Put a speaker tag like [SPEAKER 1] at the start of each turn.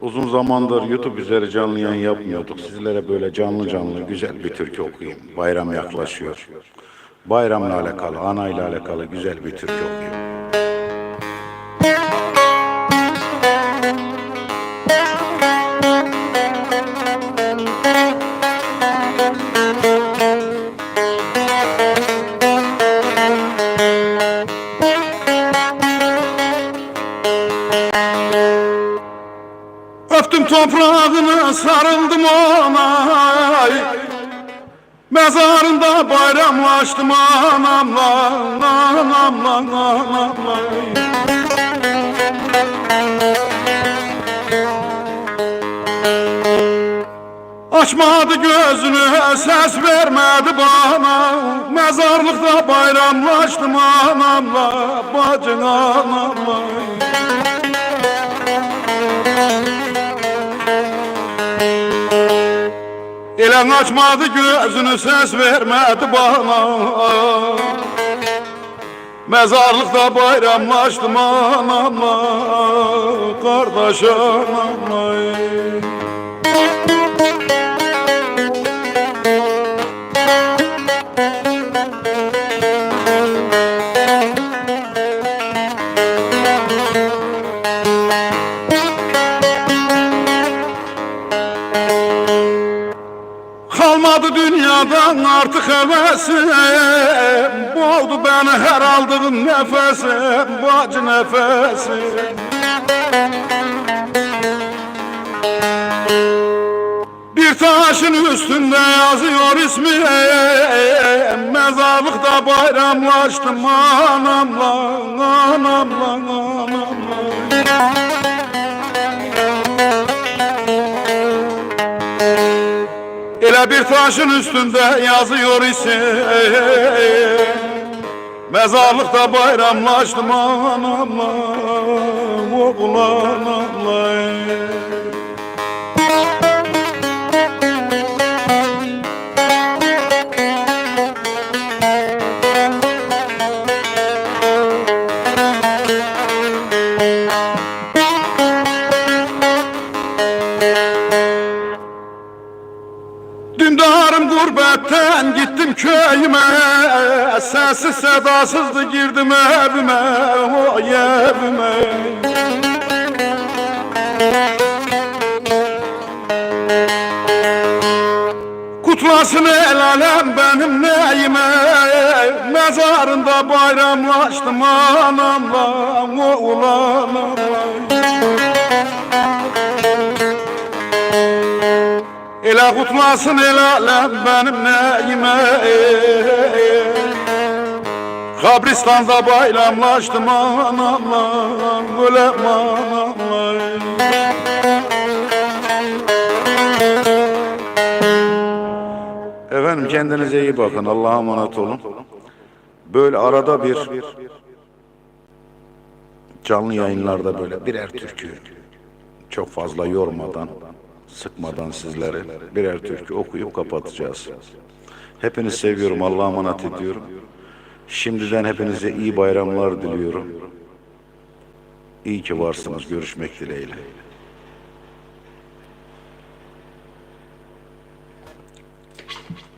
[SPEAKER 1] Uzun zamandır YouTube üzeri canlı yayın yapmıyorduk. Sizlere böyle canlı canlı güzel bir türkü okuyayım. Bayram yaklaşıyor. Bayramla alakalı, anayla alakalı güzel bir türkü okuyayım. Öptüm toprağını sarıldım ona Mezarında bayramlaştım anamla Anamla anamla Açmadı gözünü ses vermedi bana. Mezarlıkta bayramlaştım anamla Bacın anamla Elen açmadı gözünü ses vermedi bana. Mezarlıkta bayramlaştım anamla Kardeş anamla Kalmadı dünyadan artık hevesim. Boğdu beni her aldığım nefesim. Bacı nefesim. Bir taşın üstünde yazıyor ismi Mezarlıkta bayramlaştım. Anamla anamla Ele bir taşın üstünde yazıyor ise Mezarlıkta bayramlaştım anamla Oğul anamla Dündarım gurbetten gittim köyüme. Sensiz sedasızdı girdim evime O evime Kutlasın el alem benim neyime. Mezarında bayramlaştım anamla Oğul anamla Elə kutlasın el alem benim neyime Kabristanda bayramlaştım anamla Ölem anamla Efendim kendinize iyi bakın. Allah'a emanet olun. Böyle arada bir canlı yayınlarda böyle birer türkü çok fazla yormadan, sıkmadan sizleri birer türkü okuyup kapatacağız. Hepinizi seviyorum. Allah'a emanet ediyorum. Şimdiden hepinize iyi bayramlar diliyorum. İyi ki varsınız. Görüşmek dileğiyle.